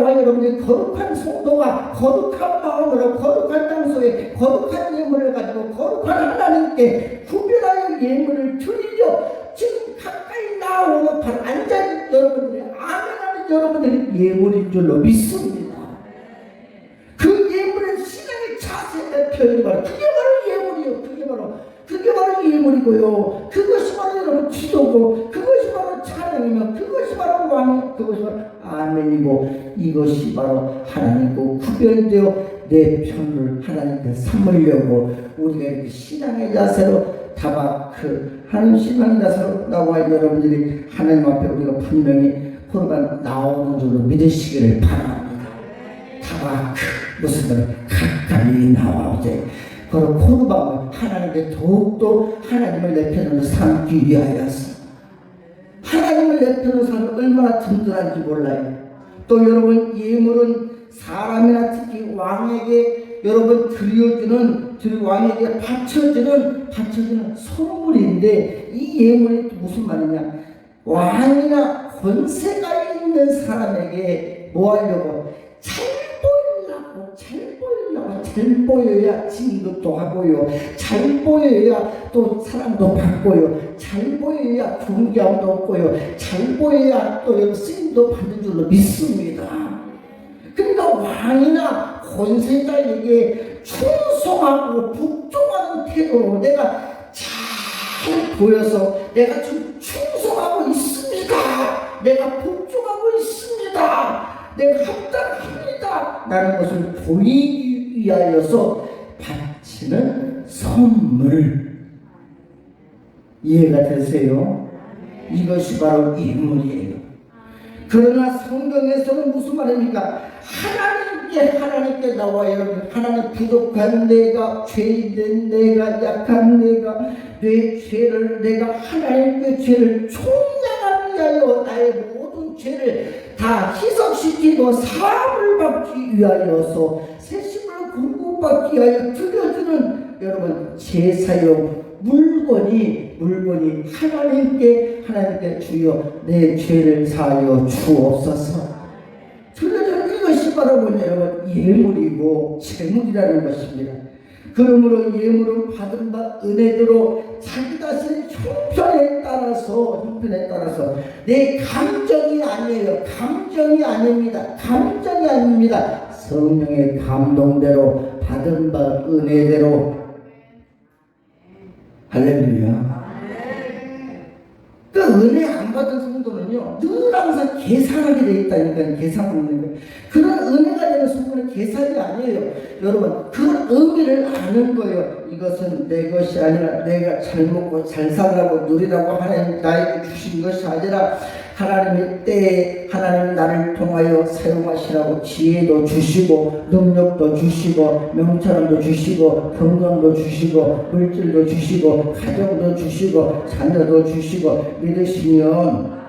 나와 여러분들 거룩한 성도가 거룩한 마음으로 거룩한 장소에 거룩한 예물을 가지고 거룩한 하나님께 구별하여 예물을 드리려 지금 가까이 나오는 바로 앉아있는 여러분들이 아멘하는 여러분들이 예물인 줄로 믿습니다. 그 예물은 신앙의 자세의 표현이 바로 그게 바로 예물이요. 그게 바로 그게 바로 예물이고요. 그것이 바로 여러분 기도고 찬양이며 그것이 바로 왕 그것이 바로 아멘이고 이것이 바로 하나님과 구별되어 내 편을 하나님께 삼으려고 우리가 이렇게 신앙의 자세로 다바그 하나님 신앙의 자세로 나와 여러분들이 하나님 앞에 우리가 분명히 코로가 나오는 줄로 믿으시기를 바랍니다. 다바크 무슨 말 가까이 나와오제 그리고 코르바가 하나님께 더욱더 하나님을 내 편으로 삼기 위하여서 하나님을 내 편으로 삼면 얼마나 든든한지 몰라요. 또 여러분 예물은 사람이나 특히 왕에게 여러분 드려주는 드 왕에게 바쳐주는 바쳐주는 선물인데 이 예물이 또 무슨 말이냐? 왕이나 권세가 있는 사람에게 뭐 하려고 잘 보여야 진급도 하고요 잘 보여야 또 사랑도 받고요 잘 보여야 존경도 얻고요 잘 보여야 또 쓰임도 받는 줄로 믿습니다 그러니까 왕이나 권세자에게 충성하고 복종하는 태도로 내가 잘 보여서 내가 좀 충성하고 있습니다. 내가 복종하고 있습니다. 내가 합당합니다. 라는 것을 보이기 위하여서 바치는 선물. 이해가 되세요? 이것이 바로 인물이에요. 그러나 성경에서는 무슨 말입니까? 하나님께 하나님께 나와 여러분 하나님 부족한 내가 죄인된 내가 약한 내가 내 죄를 내가 하나님께 죄를 총량하기 위하여 나의 모든 죄를 다 희석시키고 사함을 받기 위하여서 세심 을 공급받기 위하여 드려주는 여러분 제사용 물건이 물건이 하나님께 하나님께 주여 내 죄를 사하여 주옵소서. 드려주는 이것이 바로 뭐냐 여러분 예물이고 재물이라는 것입니다. 그러므로 예물을 받은 바 은혜대로 자기 자신의 형편에 따라서 형편에 따라서 내 감정이 아니에요. 감정이 아닙니다. 감정이 아닙니다. 성령의 감동대로 받은 바 은혜대로 할렐루야. 그 은혜 안 받은 성도는요, 늘 항상 계산하게 돼 있다니까요, 계산하는 거예요. 그런 은혜가 되는 성도는 계산이 아니에요. 여러분, 그 의미를 아는 거예요. 이것은 내 것이 아니라 내가 잘 먹고 잘 살라고 누리라고 하나님 나에게 주신 것이 아니라 하나님의 때에 하나님 나를 통하여 사용하시라고 지혜도 주시고 능력도 주시고 명철함도 주시고 건강도 주시고 물질도 주시고 가정도 주시고 자녀도 주시고 믿으시면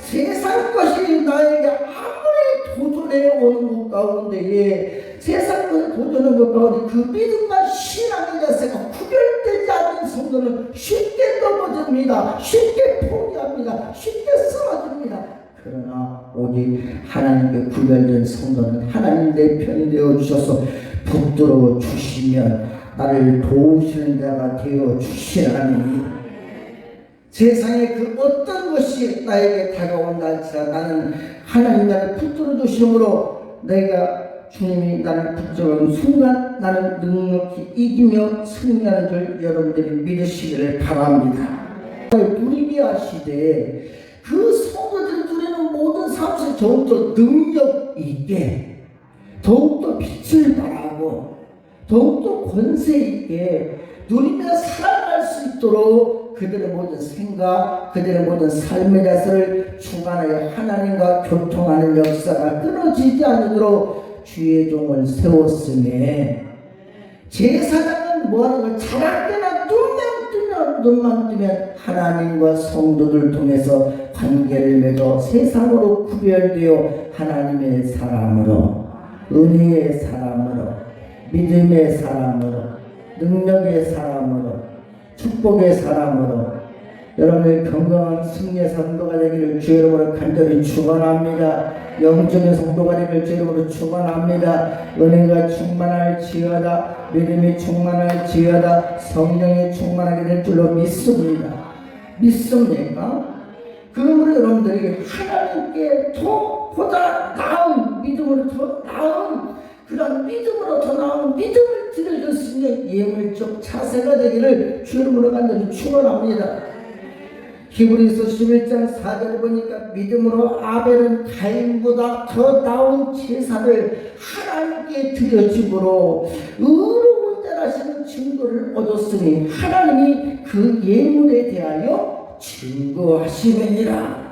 세상 것이 나에게 아무리 도전해 오는 것 가운데에 세상 것이 도전하는 것 가운데 그 믿음과 신앙의 자세가 구별되지 않는 성도는 쉽게 넘어 집니다. 쉽게 포기합니다. 쉽게 쓰러집니다. 그러나 오직 하나님께 구별된 성도는 하나님 내 편이 되어 주셔서 붙들어 주시면 나를 도우시는 자가 되어 주시라니 세상에 그 어떤 것이 나에게 다가온다 할지라 나는 하나님 나를 붙들어 주심으로 내가 주님이 나를 붙들어오는 순간 나는 넉넉히 이기며 승리하는 줄 여러분들이 믿으시기를 바랍니다. 누리비아 시대에 그 성도들이 누리는 모든 삶에서 더욱더 능력 있게 더욱더 빛을 발하고 더욱더 권세 있게 누리며 살아갈 수 있도록 그들의 모든 생각, 그들의 모든 삶의 자세를 주관하여 하나님과 교통하는 역사가 끊어지지 않도록 주의 종을 세웠음에 제사장은 뭐하는 걸 잘할 때나 뜨면 눈만 뜨면 하나님과 성도들 통해서 관계를 맺어 세상으로 구별되어 하나님의 사람으로 은혜의 사람으로 믿음의 사람으로 능력의 사람으로 축복의 사람으로 여러분의 건강한 승리의 성도가 되기를 주의 이름으로 간절히 축원합니다. 영적인 성도가 되기를 주의 이름으로 축원합니다. 은혜가 충만할지어다 믿음이 충만할지어다 성령이 충만하게 될 줄로 믿습니다. 믿습니까? 그러므로 여러분들에게 하나님께 더 보다 나은 믿음으로 더 나은 그런 믿음으로 더 나은 믿음을 드려줄 수 있는 예물적 자세가 되기를 주님으로 간절히 축원합니다. 히브리서 11장 4절을 보니까 믿음으로 아벨은 가인보다 더 나은 제사를 하나님께 드려줌으로 의로운 자라시는 증거를 얻었으니 하나님이 그 예물에 대하여 증거하시느니라.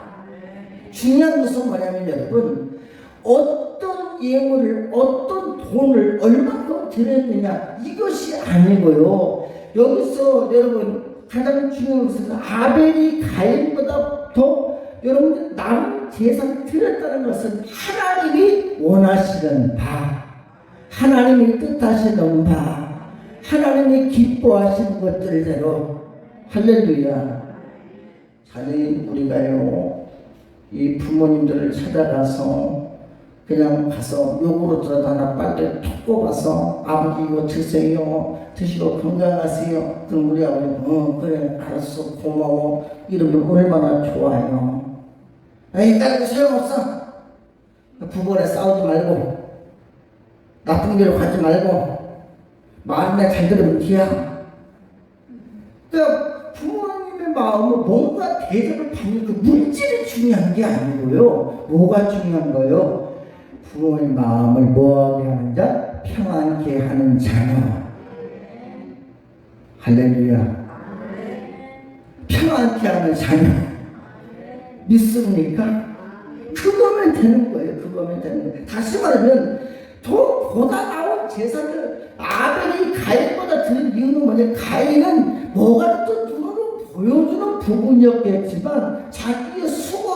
중요한 것은 뭐냐면 여러분 어떤 예물을 어떤 돈을 얼마큼 드렸느냐 이것이 아니고요 여기서 여러분 가장 중요한 것은 아벨이 가인보다 더 여러분들 남은 제사를 드렸다는 것은 하나님이 원하시는 바 하나님이 뜻하시는 바 하나님이 기뻐하시는 것들대로. 할렐루야. 자네 우리가요 이 부모님들을 찾아가서 그냥 가서 요구르트라도 하나 빨리 톡 뽑아서 아버지 이거 드세요 드시고 건강하세요. 그럼 우리 아버지 어 그래 알았어 고마워. 이러면 얼마나 좋아요. 에이 딸 소용없어. 부부간에 싸우지 말고 나쁜 길로 가지 말고 마음에 잘 들으면 뒤야 그러니까 부모님의 마음은 뭔가 대접을 받는 그 물질이 중요한 게 아니고요. 뭐가 중요한 거요? 부모의 마음을 뭐하게 하는 자? 평안케 하는 자녀. 할렐루야. 평안케 하는 자녀. 믿습니까? 그거면 되는 거예요. 그거면 되는 거예요. 다시 말하면 더 보다 나은 제사를 아벨이 가인보다 드린 이유는 뭐냐? 가인은 뭐가 또 눈으로 보여주는 부분이었겠지만 자기의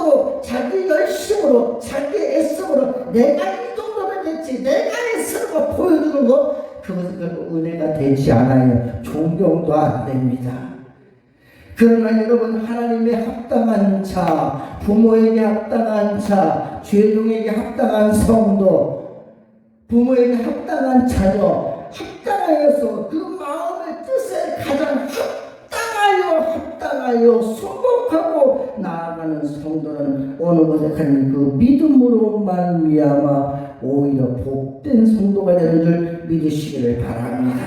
수고로, 자기 열심으로, 자기 애씀으로 내가 이 정도면 됐지, 내가 애쓰는 거 보여주는 거 그것은 은혜가 되지 않아요. 존경도 안 됩니다. 그러나 여러분 하나님의 합당한 자, 부모에게 합당한 자, 죄종에게 합당한 성도, 부모에게 합당한 자녀, 합당하여서 그 마음의 뜻에 가장 합당하여 순복하고 나아가는 성도는 어느 곳에 가는 그 믿음으로 말미암아 오히려 복된 성도가 되는 줄 믿으시기를 바랍니다.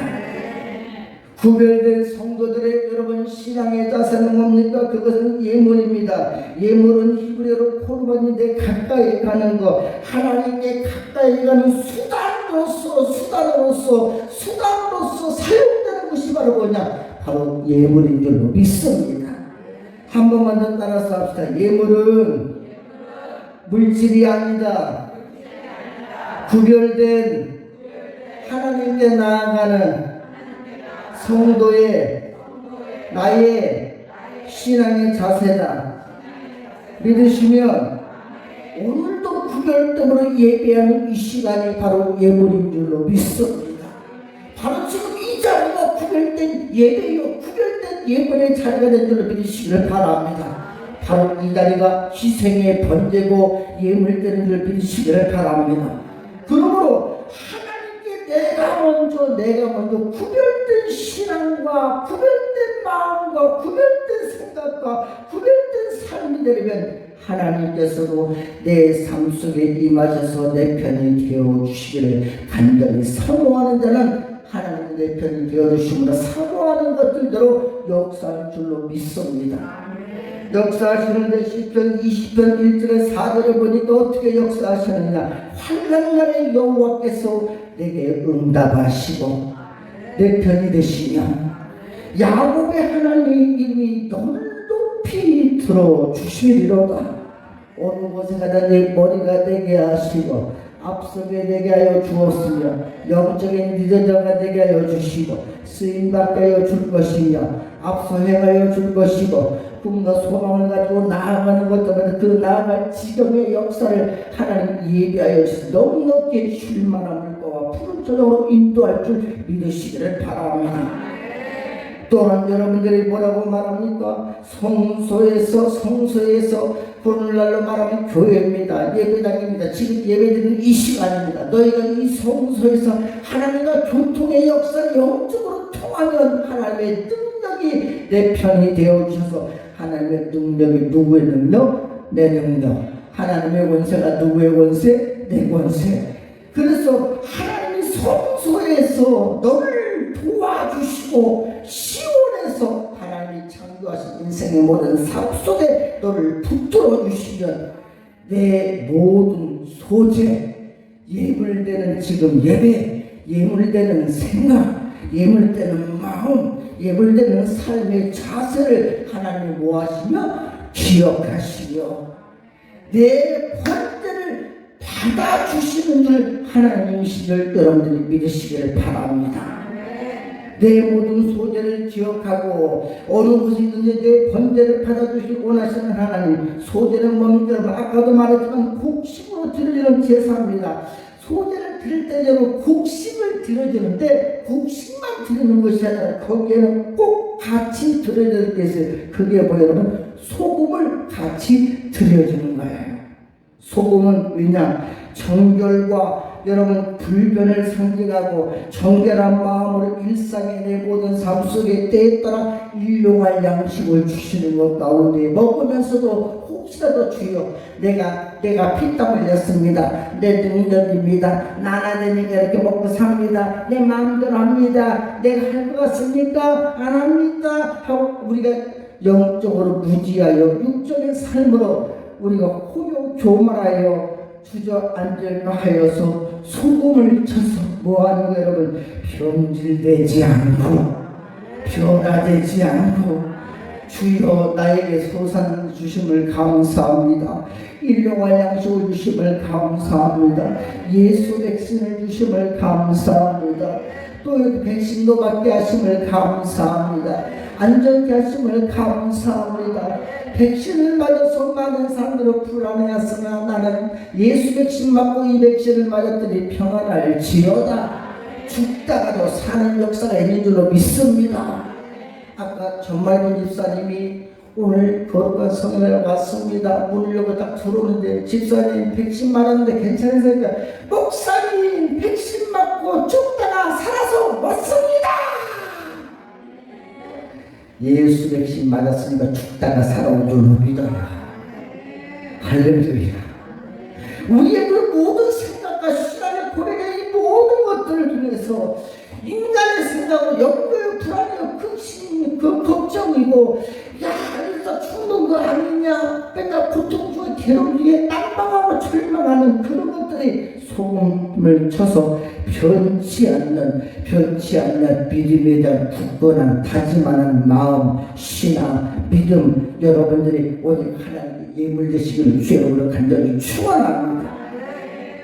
구별된 성도들의 여러분 신앙의 자세는 뭡니까? 그것은 예물입니다. 예물은 히브리어로 포르반인데 가까이 가는 것, 하나님께 가까이 가는 수단으로서 수단으로서 수단으로서 사용되는 것이 바로 뭐냐? 바로 예물인 줄로 믿습니다. 한 번만 더 따라서 합시다. 예물은 물질이 아니다. 구별된 하나님께 나아가는 성도의 나의 신앙의 자세다. 믿으시면 오늘도 구별됨으로 예배하는 이 시간이 바로 예물인 줄로 믿습니다. 바로 지금 이 자리가 구별된 예배요, 예물의 자리가 된 줄로 믿으시기를 바랍니다. 바로 이 자리가 희생의 번제고 예물 되는 줄 믿으시기를 바랍니다. 그러므로 하나님께 내가 먼저 내가 먼저 구별된 신앙과 구별된 마음과 구별된 생각과 구별된 삶이 되려면 하나님께서도 내 삶 속에 임하셔서 내 편이 되어 주시기를 간절히 사모하는 자는 하나님 내 편이 되어 주심으로 사모하는 것들대로 역사할 줄로 믿습니다. 역사하시는데 시편 20편 1절에 4절에 보니까 어떻게 역사하시느냐? 환난날에 여호와께서 내게 응답하시고 내 편이 되시며 야곱의 하나님 이름이 너를 높이 들어주시리로다. 어느 곳에 내 머리가 되게 하시고 앞서게 되게 하여 주었으며 영적인 리더자가 되게 하여 주시고 쓰임받게 하여 줄 것이며 앞서 행하여 줄 것이고 꿈과 소망을 가지고 나아가는 것 때문에 그 나아갈 지경의 역사를 하나님 예비하여 넉넉히 쉴만한 물가와 푸른 저녁으로 인도할 줄 믿으시기를 바랍니다. 또한 여러분들이 뭐라고 말합니까? 성소에서 성소에서 오늘날로 말하면 교회입니다. 예배당입니다. 지금 예배드리는 이 시간입니다. 너희가 이 성소에서 하나님과 교통의 역사를 영적으로 통하면 하나님의 능력이 내 편이 되어 주셔서 하나님의 능력이 누구의 능력? 내 능력. 하나님의 원세가 누구의 원세? 내 원세. 그래서 하나님이 성소에서 너를 도와주시고 시온에서 하나님이 창조하신 인생의 모든 삶 속에 너를 붙들어 주시면 내 모든 소재 예물되는 지금 예배 예물되는 생각 예물되는 마음 예물되는 삶의 자세를 하나님이 모아시며 기억하시며 내 번제를 받아주시는 줄 하나님이시를 여러분들이 믿으시기를 바랍니다. 내 모든 소재를 기억하고 어느 곳이든지 내 번제를 받아주시기 원하시는 하나님 소재는 뭡니까? 아까도 말했지만 곡식으로 드리는 제사입니다. 소재를 드릴 때 여러분 곡식을 드려주는데 곡식만 드리는 것이 아니라 거기에는 꼭 같이 드려야 될게 있어요. 그게 뭐예요? 소금을 같이 드려주는 거예요. 소금은 왜냐? 정결과 여러분 불변을 상징하고 정결한 마음으로 일상의 내 모든 삶 속에 때에 따라 일용할 양식을 주시는 것 가운데 먹으면서도 혹시라도 주여 내가 내가 피땀 흘렸습니다. 내 능력입니다. 나나 되니까 이렇게 먹고 삽니다. 내 마음대로 합니다. 내가 할 것 같습니까? 안 합니다 하고 우리가 영적으로 무지하여 육적인 삶으로 우리가 호요 교만하여 주저앉으려 하여서 소금을 쳐서 뭐하는 거 여러분? 병질되지 않고 변화되지 않고 주여 나에게 소산 주심을 감사합니다. 일용할 양식을 주심을 감사합니다. 예수 백신을 주심을 감사합니다. 또 백신도 받게 하심을 감사합니다. 안전케 하심을 감사합니다. 백신을 맞아서 많은 사람 들은 불안해하으나 나는 예수 백신 맞고 이 백신을 맞았더니 평안할 지어다 죽다가도 사는 역사가 있는 줄로 믿습니다 아까 전말문 집사님이 오늘 거룩한 성경을 왔습니다 문을 열고 딱 들어오는데 집사님 백신 맞았는데 괜찮으세요? 목사님 백신 맞고 죽다가 살아서 왔습니다 예수 백신 맞았으니까 죽다가 살아온 줄로 믿어요. 할렐루야. 우리의 그 모든 생각과 신앙의 고백의 이 모든 것들을 통해서 인간의 생각으로 연구요. 불안해요. 극심 그 걱정이고 야 여기서 죽는 거 아니냐. 맨날 고통 중에 괴로움 중에 난방하고 절망하는 그런 것들이 소금을 쳐서 변치 않는 변치 않는 믿음에 대한 굳건한 다짐하는 마음 신앙 믿음 여러분들이 오직 하나님 예물 되시기를 주여로 간절히 축원합니다.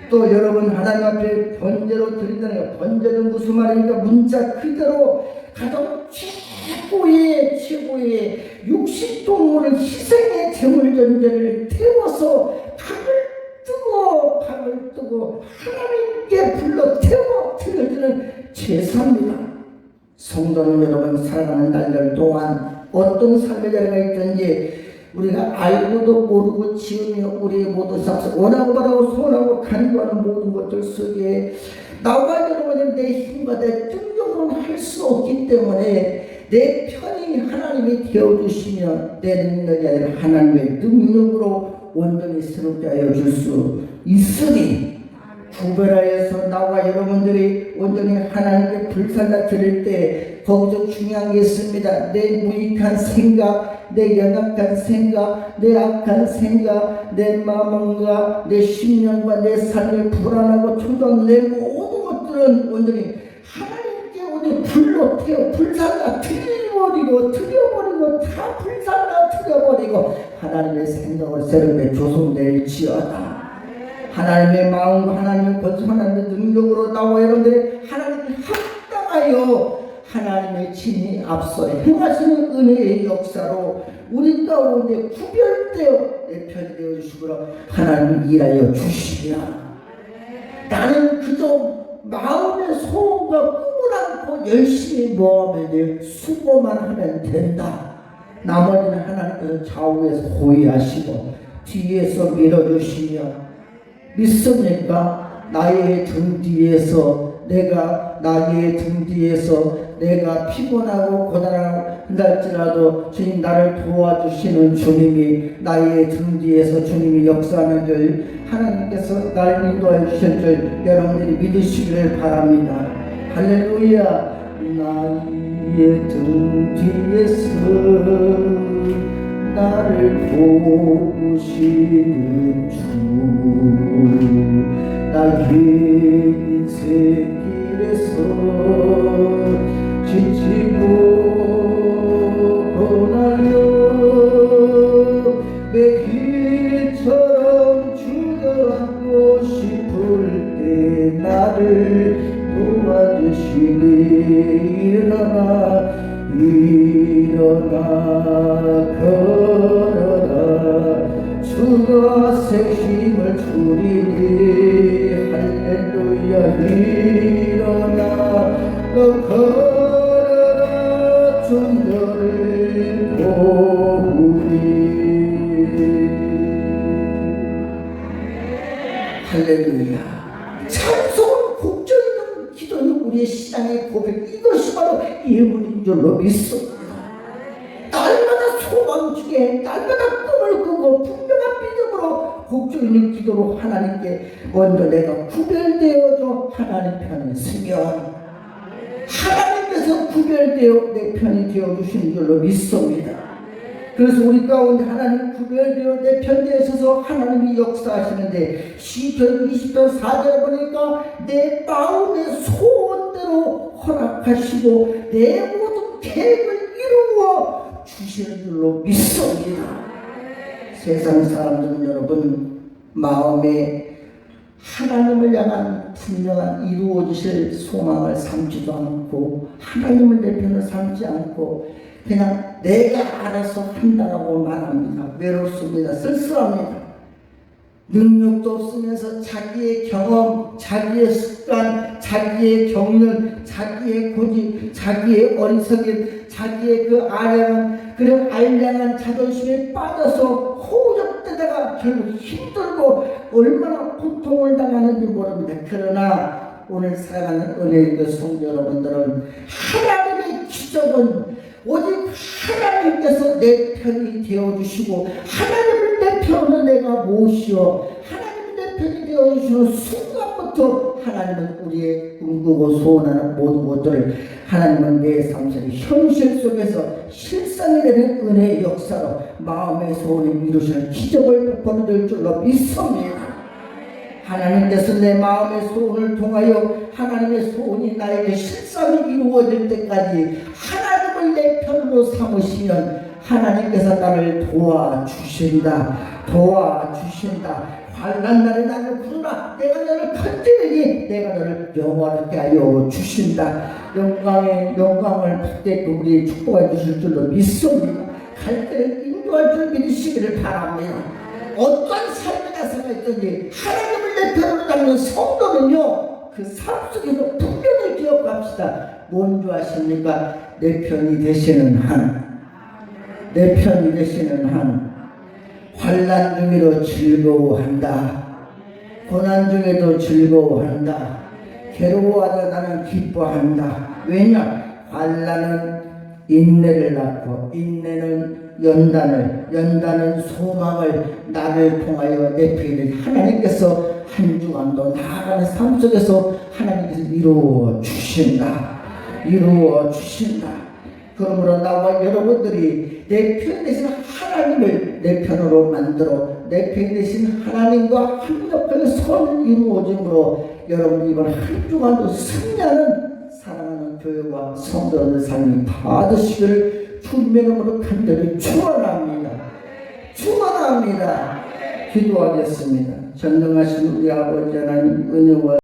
또 여러분 하나님 앞에 번제로 드린다는 거 번제는 무슨 말입니까? 문자 그대로 가장 최고의 최고의 육식 동물을 희생의 제물 전제를 태워서 박을 뜨고 박을 뜨고 하나님께 불러 태워 드려주는 제사입니다. 성도는 여러분 살아가는 날들 동안 어떤 삶의 자리가 있든지 우리가 알고도 모르고 지으며 우리의 모든 삶속 원하고 바라고 소원하고 간구하는 모든 것들 속에 나와 여러분의 내 힘과 내 능력으로는 할 수 없기 때문에 내 편이 하나님이 되어주시면 내 능력이 아니라 하나님의 능력으로 온전히 새롭게 하여 줄 수 있으니 구별하여서 나와 여러분들이 온전히 하나님께 불살라 드릴 때 거기서 중요한 게 있습니다. 내 무익한 생각, 내 연약한 생각, 내 악한 생각, 내 마음과 내 심령과 내 삶이 불안하고 초조한 내 모든 것들은 온전히 하나님께 오늘 불로 태워 불살라 틀려버리고 틀려버리고 다 불살라 틀려버리고 하나님의 생각을 새롭게 조성될지어다. 하나님의 마음, 하나님의 권수, 하나님의 능력으로 나와 여러분들이 하나님께 합당하여 하나님의 친히 앞서 행하시는 은혜의 역사로 우리 가운데 구별되어 내 편이 되어 주시고 하나님 일하여 주시랴. 나는 그저 마음의 소원과 꿈을 않고 열심히 모으면 돼요. 수고만 하면 된다. 나머지는 하나님께서 좌우에서 호위하시고 뒤에서 밀어주시며 믿습니까? 나의 등 뒤에서 내가 나의 등 뒤에서 내가 피곤하고 고단하고 한달지라도 주님 나를 도와주시는 주님이 나의 등 뒤에서 주님이 역사하는 줄 하나님께서 날 인도해 주실 줄 여러분들이 믿으시기를 바랍니다. 할렐루야 나의 등 뒤에서 나를 도우시는 주 나의 인생 길에서 지치고 고나려 내 길처럼 주저앉고 싶을 때 나를 도와주시니 일어나 일어나 걸어라 주가 새 힘을 주리니 기도로 하나님께 먼저 내가 구별되어져 하나님 편에 서면 하나님께서 구별되어 내 편이 되어 주시는 줄로 믿습니다. 그래서 우리 가운데 하나님 구별되어 내 편에 있어서 하나님이 역사하시는데 시편 20편 4절 보니까 내 마음의 소원대로 허락하시고 내 모든 계획을 이루어 주시는 줄로 믿습니다. 세상 사람들은 여러분 마음에 하나님을 향한 분명한 이루어지실 소망을 삼지도 않고 하나님을 내 편을 삼지 않고 그냥 내가 알아서 한다라고 말합니다. 외롭습니다. 쓸쓸합니다. 능력도 없으면서 자기의 경험, 자기의 습관, 자기의 경륜, 자기의 고집, 자기의 어리석임, 자기의 그 아량한 그런 알량한 자존심에 빠져서 호적 되다가 결국 힘들고 얼마나 고통을 당하는지 모릅니다. 그러나 오늘 사랑하는 은혜의 그 성도 여러분들은 하나님의 기적은 오직 하나님께서 내 편이 되어주시고 하나님을 내 편으로 내가 모시어 되어주시는 순간부터 하나님은 우리의 꿈꾸고 소원하는 모든 것들을 하나님은 내 삶속의 현실 속에서 실상이 되는 은혜의 역사로 마음의 소원을 이루시는 기적을 베풀어 줄 줄로 믿습니다. 하나님께서 내 마음의 소원을 통하여 하나님의 소원이 나에게 실상이 이루어질 때까지 하나님을 내 편으로 삼으시면 하나님께서 나를 도와주신다 도와주신다 환 난 날에 나를 부르라. 내가 너를 건지리니 내가 너를 영원하게 하여 주신다. 영광의 영광을 받게 우리 축복해 주실 줄로 믿습니다. 갈 때를 인도할 줄 믿으시기를 바랍니다 어떤 삶의 가사가 있든지 하나님을 내 편으로 잡는 성도는요 그 삶 속에서 분명히 기억합시다. 뭔줄 아십니까? 내 편이 되시는 한. 내 편이 되시는 한 환란 중에도 즐거워한다. 고난 중에도 즐거워한다. 괴로워하다. 나는 기뻐한다. 왜냐? 환란은 인내를 낳고 인내는 연단을 연단은 소망을 나를 통하여 내피는 하나님께서 한 주간도 나아가는 삶 속에서 하나님께서 이루어 주신다. 이루어 주신다 그러므로 나와 여러분들이 내 편 대신 하나님을 내 편으로 만들어 내 편 대신 하나님과 합력하여 선을 이루어짐으로 여러분 이번 한 주간도 승리하는 사랑하는 교회와 성도들 삶이 받으시기를 주님의 이름으로 간절히 축원합니다. 축원합니다. 기도하겠습니다. 전능하신 우리 아버지 하나님 은혜와